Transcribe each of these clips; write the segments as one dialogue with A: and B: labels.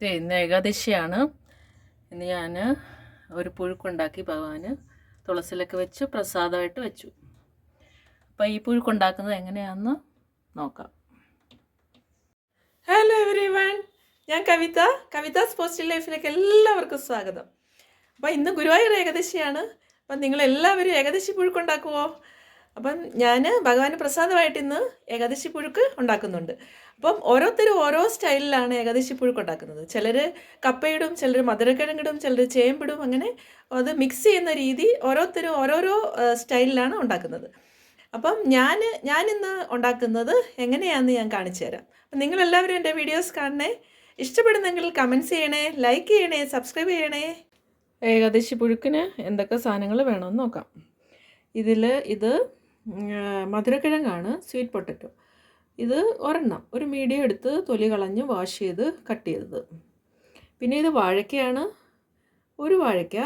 A: ഇന്ന് ഏകാദശിയാണ്. ഇന്ന് ഞാൻ ഒരു പുഴുക്കുണ്ടാക്കി ഭഗവാന് തുളസിലൊക്കെ വെച്ച് പ്രസാദമായിട്ട് വെച്ചു. അപ്പോൾ ഈ പുഴുക്കുണ്ടാക്കുന്നത് എങ്ങനെയാണെന്ന് നോക്കാം.
B: ഹലോ എവരി വൺ ഞാൻ കവിത കവിതാസ് സ്പോസ്റ്റൽ ലൈഫിലേക്ക് എല്ലാവർക്കും സ്വാഗതം. അപ്പോൾ ഇന്ന് ഗുരുവായൂർ ഏകദശിയാണ്. അപ്പം നിങ്ങൾ എല്ലാവരും ഏകദശി പുഴുക്ക് ഉണ്ടാക്കുമോ അപ്പം ഞാൻ ഭഗവാന് പ്രസാദമായിട്ട് ഇന്ന് ഏകാദശി പുഴുക്ക് ഉണ്ടാക്കുന്നുണ്ട്. അപ്പം ഓരോരുത്തരും ഓരോ സ്റ്റൈലിലാണ് ഏകാദശി പുഴുക്ക് ഉണ്ടാക്കുന്നത്. ചിലർ കപ്പയിടും ചിലർ മധുരക്കിഴങ്ങിടും ചിലർ ചേമ്പിടും അങ്ങനെ അത് മിക്സ് ചെയ്യുന്ന രീതി ഓരോരുത്തരും ഓരോരോ സ്റ്റൈലിലാണ് ഉണ്ടാക്കുന്നത്. അപ്പം ഞാൻ ഞാനിന്ന് ഉണ്ടാക്കുന്നത് എങ്ങനെയാണെന്ന് ഞാൻ കാണിച്ചു തരാം. അപ്പം നിങ്ങളെല്ലാവരും എന്റെ വീഡിയോസ് കാണണേ. ഇഷ്ടപ്പെടുന്നെങ്കിൽ കമൻസ് ചെയ്യണേ ലൈക്ക് ചെയ്യണേ സബ്സ്ക്രൈബ് ചെയ്യണേ.
A: ഏകാദശി പുഴുക്കിന് എന്തൊക്കെ സാധനങ്ങൾ വേണമെന്ന് നോക്കാം. ഇതിൽ ഇത് മധുരക്കിഴങ്ങാണ് സ്വീറ്റ് പൊട്ടറ്റോ ഇത് ഒരെണ്ണം ഒരു മീഡിയം എടുത്ത് തൊലി കളഞ്ഞ് വാഷ് ചെയ്ത് കട്ട് ചെയ്തത്. പിന്നെ ഇത് വാഴയ്ക്കയാണ് ഒരു വാഴയ്ക്ക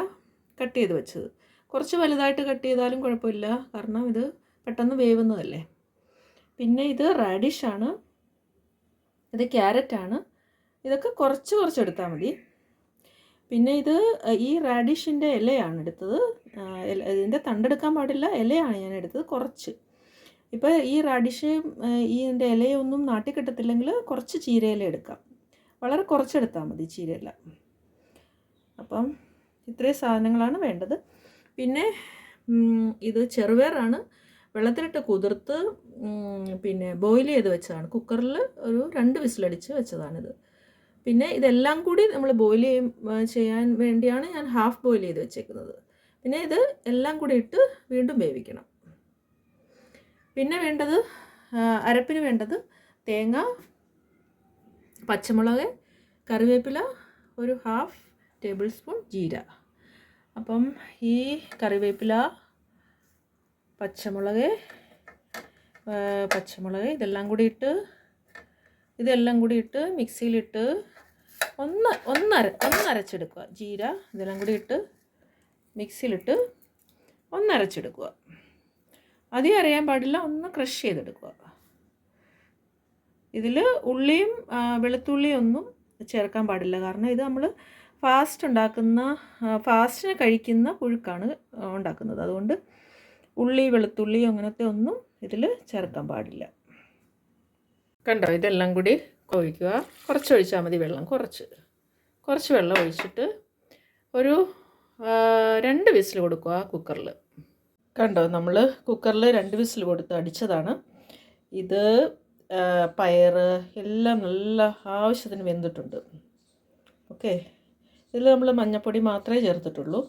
A: കട്ട് ചെയ്ത് വെച്ചത്. കുറച്ച് വലുതായിട്ട് കട്ട് ചെയ്താലും കുഴപ്പമില്ല കാരണം ഇത് പെട്ടെന്ന് വേവുന്നതല്ലേ. പിന്നെ ഇത് റാഡിഷാണ് ഇത് ക്യാരറ്റാണ് ഇതൊക്കെ കുറച്ച് കുറച്ച് എടുത്താൽ മതി. പിന്നെ ഇത് ഈ റാഡിഷിന്റെ ഇലയാണ് എടുത്തത്. ഇതിന്റെ തണ്ടെടുക്കാൻ പാടില്ല ഇലയാണ് ഞാൻ എടുത്തത് കുറച്ച്. ഇപ്പോൾ ഈ റാഡിഷ് ഈ ഇതിന്റെ ഇലയൊന്നും നാട്ടിൽ കിട്ടത്തില്ലെങ്കിൽ കുറച്ച് ചീരയില എടുക്കാം. വളരെ കുറച്ചെടുത്താൽ മതി ചീരയില. അപ്പം ഇത്രയും സാധനങ്ങളാണ് വേണ്ടത്. പിന്നെ ഇത് ചെറുപയറാണ്. വെള്ളത്തിലിട്ട് കുതിർത്ത് പിന്നെ ബോയിൽ ചെയ്ത് വെച്ചതാണ്. കുക്കറിൽ ഒരു രണ്ട് വിസിലടിച്ച് വെച്ചതാണിത്. പിന്നെ ഇതെല്ലാം കൂടി നമ്മൾ ബോയിൽ ചെയ്യും ചെയ്യാൻ വേണ്ടിയാണ് ഞാൻ ഹാഫ് ബോയിൽ ചെയ്ത് വെച്ചേക്കുന്നത്. പിന്നെ ഇത് എല്ലാം കൂടി ഇട്ട് വീണ്ടും വേവിക്കണം. പിന്നെ വേണ്ടത് അരപ്പിന് വേണ്ടത് തേങ്ങ പച്ചമുളക് കറിവേപ്പില ഒരു ഹാഫ് ടേബിൾ സ്പൂൺ ജീര. അപ്പം ഈ കറിവേപ്പില പച്ചമുളക് പച്ചമുളക് ഇതെല്ലാം കൂടി ഇട്ട് ഇതെല്ലാം കൂടി ഇട്ട് മിക്സിയിലിട്ട് ഒന്ന് ഒന്നര ഒന്നരച്ചെടുക്കുക. ജീര ഇതെല്ലാം കൂടി ഇട്ട് മിക്സിയിലിട്ട് ഒന്നരച്ചെടുക്കുക. അധികം അറിയാൻ പാടില്ല ഒന്ന് ക്രഷ് ചെയ്തെടുക്കുക. ഇതിൽ ഉള്ളിയും വെളുത്തുള്ളിയും ഒന്നും ചേർക്കാൻ പാടില്ല. കാരണം ഇത് നമ്മൾ ഫാസ്റ്റ് ഉണ്ടാക്കുന്ന ഫാസ്റ്റിന് കഴിക്കുന്ന പുഴുക്കാണ് ഉണ്ടാക്കുന്നത്. അതുകൊണ്ട് ഉള്ളി വെളുത്തുള്ളി അങ്ങനത്തെ ഒന്നും ഇതിൽ ചേർക്കാൻ പാടില്ല. കണ്ടോ? ഇതെല്ലാം കൂടി ഒഴിക്കുക കുറച്ച് ഒഴിച്ചാൽ മതി വെള്ളം. കുറച്ച്. കുറച്ച് വെള്ളം ഒഴിച്ചിട്ട് ഒരു രണ്ട് വിസിൽ കൊടുക്കുക കുക്കറിൽ. കണ്ടോ? നമ്മൾ കുക്കറിൽ രണ്ട് വിസിൽ കൊടുത്ത് അടിച്ചതാണ്. ഇത് പയർ എല്ലാം നല്ല ആവശ്യത്തിന് വെന്തിട്ടുണ്ട്. ഓക്കെ? ഇതിൽ നമ്മൾ മഞ്ഞൾപ്പൊടി മാത്രമേ ചേർത്തിട്ടുള്ളൂ.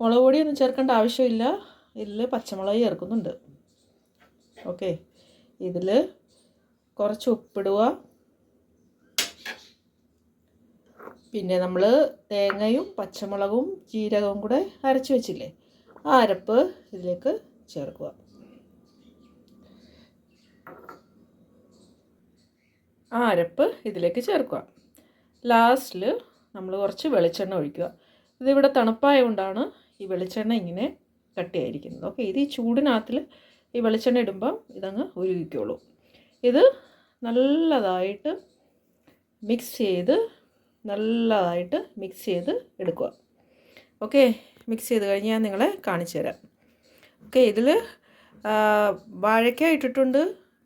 A: മുളക് പൊടിയൊന്നും ചേർക്കേണ്ട ആവശ്യമില്ല. ഇതിൽ പച്ചമുളക് ചേർക്കുന്നുണ്ട്. ഓക്കെ? ഇതിൽ കുറച്ച് ഉപ്പിടുക. പിന്നെ നമ്മൾ തേങ്ങയും പച്ചമുളകും ജീരകവും കൂടെ അരച്ച് വെച്ചില്ലേ? ആ അരപ്പ് ഇതിലേക്ക് ചേർക്കുക. ആ അരപ്പ് ഇതിലേക്ക് ചേർക്കുക. ലാസ്റ്റിൽ നമ്മൾ കുറച്ച് വെളിച്ചെണ്ണ ഒഴിക്കുക. ഇതിവിടെ തണുപ്പായതുകൊണ്ടാണ് ഈ വെളിച്ചെണ്ണ ഇങ്ങനെ കട്ടിയായിരിക്കുന്നത്. ഓക്കെ ഇത് ഈ ചൂടിനകത്തിൽ ഈ വെളിച്ചെണ്ണ ഇടുമ്പം ഇതങ്ങ് ഉരുകിക്കോളൂ. ഇത് നല്ലതായിട്ട് മിക്സ് ചെയ്ത് നല്ലതായിട്ട് മിക്സ് ചെയ്ത് എടുക്കുക. ഓക്കെ മിക്സ് ചെയ്ത് കഴിഞ്ഞ് ഞാൻ നിങ്ങളെ കാണിച്ചു തരാം. ഓക്കെ ഇതിൽ വാഴയ്ക്ക ഇട്ടിട്ടുണ്ട്.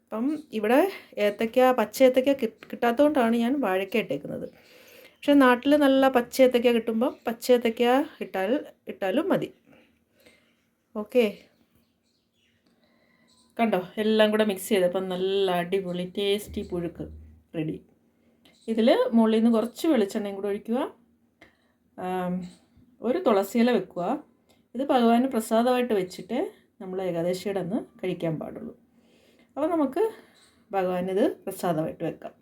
A: അപ്പം ഇവിടെ ഏത്തക്ക പച്ച ഏത്തക്ക കിട്ടാത്തതുകൊണ്ടാണ് ഞാൻ വാഴയ്ക്ക ഇട്ടേക്കുന്നത്. പക്ഷേ നാട്ടിൽ നല്ല പച്ച ഏത്തക്ക കിട്ടുമ്പം പച്ച ഏത്തക്ക ഇട്ടാൽ ഇട്ടാലും മതി. ഓക്കെ കണ്ടോ? എല്ലാം കൂടെ മിക്സ് ചെയ്തപ്പം നല്ല അടിപൊളി ടേസ്റ്റി പുഴുക്ക് റെഡി ഇതിൽ മുകളിൽ നിന്ന് കുറച്ച് വെളിച്ചെണ്ണയും കൂടെ ഒഴിക്കുക. ഒരു തുളസിയില വെക്കുക. ഇത് ഭഗവാന് പ്രസാദമായിട്ട് വെച്ചിട്ട് നമ്മൾ ഏകാദശിയുടെ അന്ന് കഴിക്കാൻ പാടുള്ളൂ. അപ്പോൾ നമുക്ക് ഭഗവാനിത് പ്രസാദമായിട്ട് വെക്കാം.